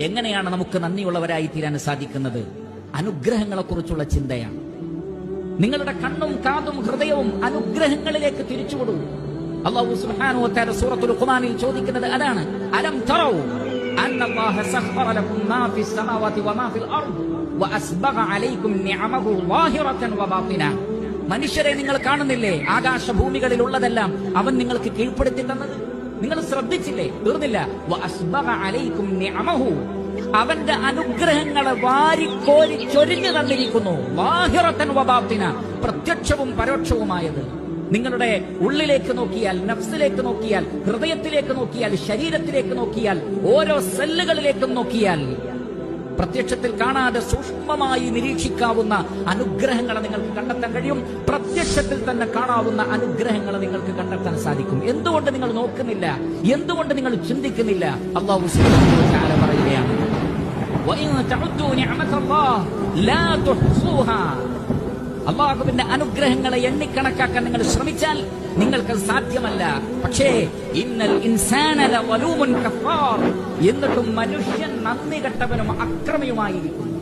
എങ്ങനെയാണ് നമുക്ക് നന്ദിയുള്ളവരായി തീരാൻ സാധിക്കുന്നത്? അനുഗ്രഹങ്ങളെക്കുറിച്ചുള്ള ചിന്തയാണ്. നിങ്ങളുടെ കണ്ണും കാതും ഹൃദയവും അനുഗ്രഹങ്ങളിലേക്ക് തിരിച്ചുവിടൂ. അള്ളാഹു സുബ്ഹാനഹു വതആല സൂറത്തുൽ ഖുർആനിൽ ചോദിക്കുന്നത് അതാണ്. അലം തറൗ അന്ന സഖറ ലക്കും മാ ഫിസ് സമാവാതി വമാ ഫിൽ അർദ് വഅസ്ബഗ അലൈക്കും നിഅമഹു ളാഹിറതൻ വബാത്തിന മനുഷ്യരെ നിങ്ങൾ കാണുന്നില്ലേ? ആകാശഭൂമികളിൽ ഉള്ളതെല്ലാം അവൻ നിങ്ങൾക്ക് കീഴ്പ്പെടുത്തി നിങ്ങൾ ശ്രദ്ധിച്ചില്ലേ? തീർന്നില്ല. അവന്റെ അനുഗ്രഹങ്ങളെ വാരിക്കോരി ചൊരിഞ്ഞു തന്നിരിക്കുന്നു. പ്രത്യക്ഷവും പരോക്ഷവുമായത്. നിങ്ങളുടെ ഉള്ളിലേക്ക് നോക്കിയാൽ നഫ്സിലേക്ക് നോക്കിയാൽ ഹൃദയത്തിലേക്ക് നോക്കിയാൽ ശരീരത്തിലേക്ക് നോക്കിയാൽ ഓരോ സെല്ലുകളിലേക്കും നോക്കിയാൽ പ്രത്യക്ഷത്തിൽ കാണാതെ സൂക്ഷ്മമായി നിരീക്ഷിക്കാവുന്ന അനുഗ്രഹങ്ങളെ നിങ്ങൾക്ക് കണ്ടെത്താൻ കഴിയും. പ്രത്യക്ഷത്തിൽ തന്നെ കാണാവുന്ന അനുഗ്രഹങ്ങളെ നിങ്ങൾക്ക് കണ്ടെത്താൻ സാധിക്കും. എന്തുകൊണ്ട് നിങ്ങൾ നോക്കുന്നില്ല? എന്തുകൊണ്ട് നിങ്ങൾ ചിന്തിക്കുന്നില്ല? അള്ളാഹു പറയുകയാണ്. അള്ളാഹുവിന്റെ അനുഗ്രഹങ്ങളെ എണ്ണിക്കണക്കാക്കാൻ നിങ്ങൾ ശ്രമിച്ചാൽ നിങ്ങൾക്ക് സാധ്യമല്ല. പക്ഷേ ഇന്നൽ ഇൻസാനല എന്നിട്ടും മനുഷ്യൻ നന്ദി കെട്ടവനും അക്രമിയുമായിരിക്കുന്നു